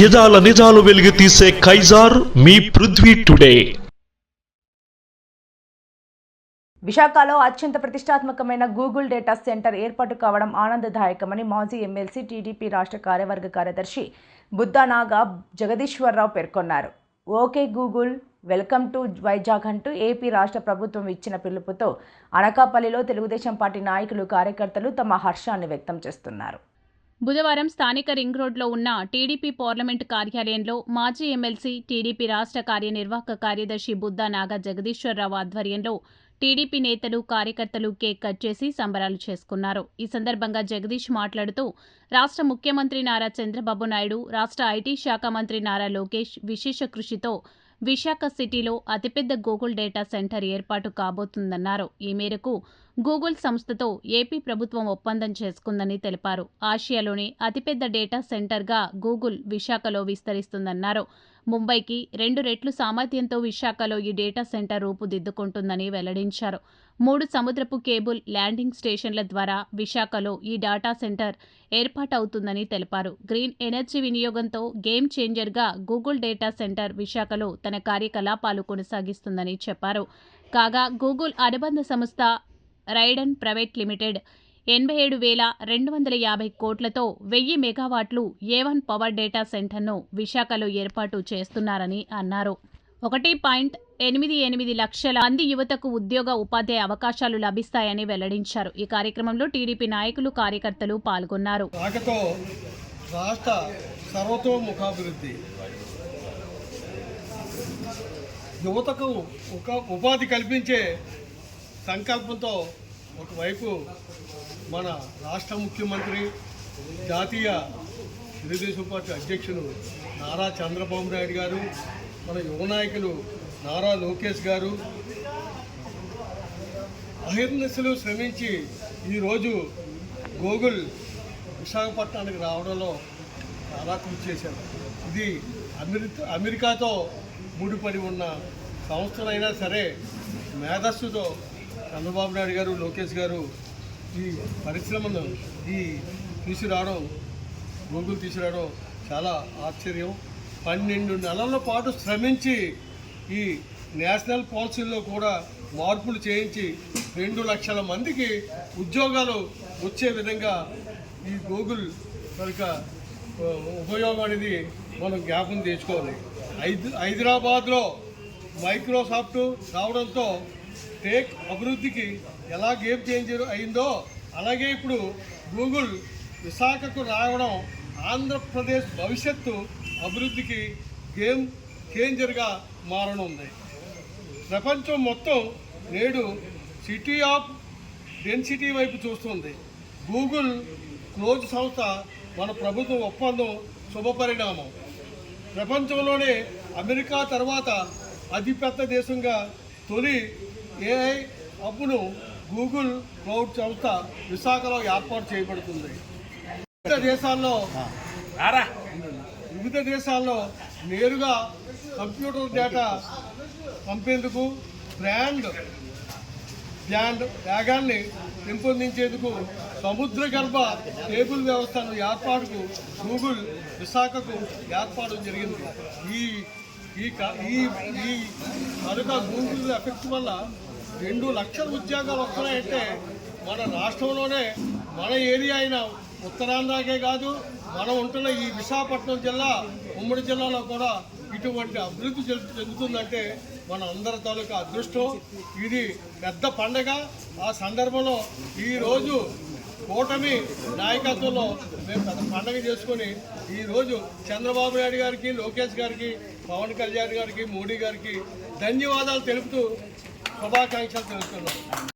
యదాల నిజాలు వెలుగు తీసే కైజార్ మీ పృథ్వీ టుడే. విశాఖలో అత్యంత ప్రతిష్టాత్మకమైన గూగుల్ డేటా సెంటర్ ఏర్పాటు కావడం ఆనందదాయకమని మాజీ ఎమ్మెల్సీ టీడీపీ రాష్ట్ర కార్యవర్గ కార్యదర్శి బుద్దానాగా జగదీశ్వరరావు పేర్కొన్నారు. Okay Google welcome to Vizag అంటూ ఏపీ రాష్ట్ర ప్రభుత్వం ఇచ్చిన పిలుపుతో అనకాపల్లిలో తెలుగుదేశం పార్టీ నాయకులు కార్యకర్తలు తమ హర్షాన్ని వ్యక్తం చేస్తున్నారు. బుధవారం స్థానిక రింగ్ రోడ్లో ఉన్న టీడీపీ పార్లమెంటు కార్యాలయంలో మాజీ ఎమ్మెల్సీ టీడీపీ రాష్ట్ర కార్యనిర్వాహక కార్యదర్శి బుద్దా నాగ జగదీశ్వరరావు ఆధ్వర్యంలో టీడీపీ నేతలు కార్యకర్తలు కేక్ కట్ చేసి సంబరాలు చేసుకున్నారు. ఈ సందర్భంగా జగదీష్ మాట్లాడుతూ రాష్ట్ర ముఖ్యమంత్రి నారా చంద్రబాబు నాయుడు రాష్ట్ర ఐటీ శాఖ మంత్రి నారా లోకేష్ విశేష కృషితో విశాఖ సిటీలో అతిపెద్ద గూగుల్ డేటా సెంటర్ ఏర్పాటు కాబోతుందన్నారు. ఈ మేరకు గూగుల్ సంస్థతో ఏపీ ప్రభుత్వం ఒప్పందం చేసుకుందని తెలిపారు. ఆసియాలోని అతిపెద్ద డేటా సెంటర్గా గూగుల్ విశాఖలో విస్తరిస్తుందన్నారు. ముంబైకి రెండు రెట్లు సామర్థ్యంతో విశాఖలో ఈ డేటా సెంటర్ రూపుదిద్దుకుంటుందని వెల్లడించారు. మూడు సముద్రపు కేబుల్ ల్యాండింగ్ స్టేషన్ల ద్వారా విశాఖలో ఈ డేటా సెంటర్ ఏర్పాటవుతుందని తెలిపారు. గ్రీన్ ఎనర్జీ వినియోగంతో గేమ్ చేంజర్గా గూగుల్ డేటా సెంటర్ విశాఖలో తన కార్యకలాపాలు కొనసాగిస్తుందని చెప్పారు. కాగా గూగుల్ అనుబంధ సంస్థ రైడన్ ప్రైవేట్ లిమిటెడ్ ఎనభై ఏడు వేల రెండు వందల యాభై కోట్లతో వెయ్యి మెగావాట్లు ఏ వన్ పవర్ డేటా సెంటర్ను విశాఖలో ఏర్పాటు చేస్తున్నారని అన్నారు. ఒకటి పాయింట్ ఎనిమిది ఎనిమిది లక్షల మంది యువతకు ఉద్యోగ ఉపాధ్యాయ అవకాశాలు లభిస్తాయని వెల్లడించారు. ఈ కార్యక్రమంలో టీడీపీ నాయకులు కార్యకర్తలు పాల్గొన్నారు. రాష్ట్ర సర్వతోముఖాభివృద్ధి. యువతకు ఒక ఉపాధి కల్పించే సంకల్పంతో ఒకవైపు మన రాష్ట్ర ముఖ్యమంత్రి జాతీయ తెలుగుదేశం పార్టీ అధ్యక్షులు నారా చంద్రబాబు నాయుడు గారు మన యువ నాయకులు నారా లోకేష్ గారు అహిర్నిశలు శ్రమించి ఈరోజు గూగుల్ విశాఖపట్నానికి రావడంలో చాలా కృషి చేశారు. ఇది అమెరికా అమెరికాతో ముడిపడి ఉన్న సంస్థలైనా సరే మేధస్సుతో చంద్రబాబు నాయుడు గారు లోకేష్ గారు ఈ పరిశ్రమను ఈ తీసుకురావడం గూగుల్ తీసుకురావడం చాలా ఆశ్చర్యం. పన్నెండు నెలల పాటు శ్రమించి ఈ నేషనల్ పాలసీల్లో కూడా మార్పులు చేయించి రెండు లక్షల మందికి ఉద్యోగాలు వచ్చే విధంగా ఈ గూగుల్ కనుక ఉపయోగం అనేది మనం జ్ఞాపం తెచ్చుకోవాలి. హైదరాబాద్లో మైక్రోసాఫ్ట్ రావడంతో టేక్ అభివృద్ధికి ఎలా గేమ్ చేంజర్ అయిందో అలాగే ఇప్పుడు గూగుల్ విశాఖకు రావడం ఆంధ్రప్రదేశ్ భవిష్యత్తు అభివృద్ధికి గేమ్ చేంజర్గా మారనుంది. ప్రపంచం మొత్తం నేడు సిటీ ఆఫ్ డెన్సిటీ వైపు చూస్తుంది. గూగుల్ క్లోజ్ సంస్థ మన ప్రభుత్వ ఒప్పందం శుభపరిణామం. ప్రపంచంలోనే అమెరికా తర్వాత అతిపెద్ద దేశంగా తొలి ఏఐ హబ్ను గూగుల్ క్లౌడ్ సంస్థ విశాఖలో ఏర్పాటు చేయబడుతుంది. వివిధ దేశాల్లో వివిధ దేశాల్లో నేరుగా కంప్యూటర్ డేటా పంపేందుకు బ్రాండ్ బ్యాండ్ వేగాన్ని పెంపొందించేందుకు సముద్ర గర్భ టేబుల్ వ్యవస్థను ఏర్పాటుకు గూగుల్ విశాఖకు ఏర్పాటు జరిగింది. ఈ ఈ ఈ కనుక గూగుల్ ఎఫెక్ట్ వల్ల రెండు లక్షల ఉద్యోగాలు వస్తున్నాయంటే మన రాష్ట్రంలోనే మన ఏరియా అయిన ఉత్తరాంధ్రకే కాదు మనం ఉంటున్న ఈ విశాఖపట్నం జిల్లా ఉమ్మడి జిల్లాలో కూడా ఇటువంటి అభివృద్ధి చెందుతుందంటే మన అందరి తాలూకా అదృష్టం. ఇది పెద్ద పండగ. ఆ సందర్భంలో ఈరోజు కూటమి నాయకత్వంలో మేము పెద్ద పండగ చేసుకొని ఈరోజు చంద్రబాబు నాయుడు గారికి లోకేష్ గారికి పవన్ కళ్యాణ్ గారికి మోడీ గారికి ధన్యవాదాలు తెలుపుతూ శుభాకాంక్షలు తెలుపుతున్నాం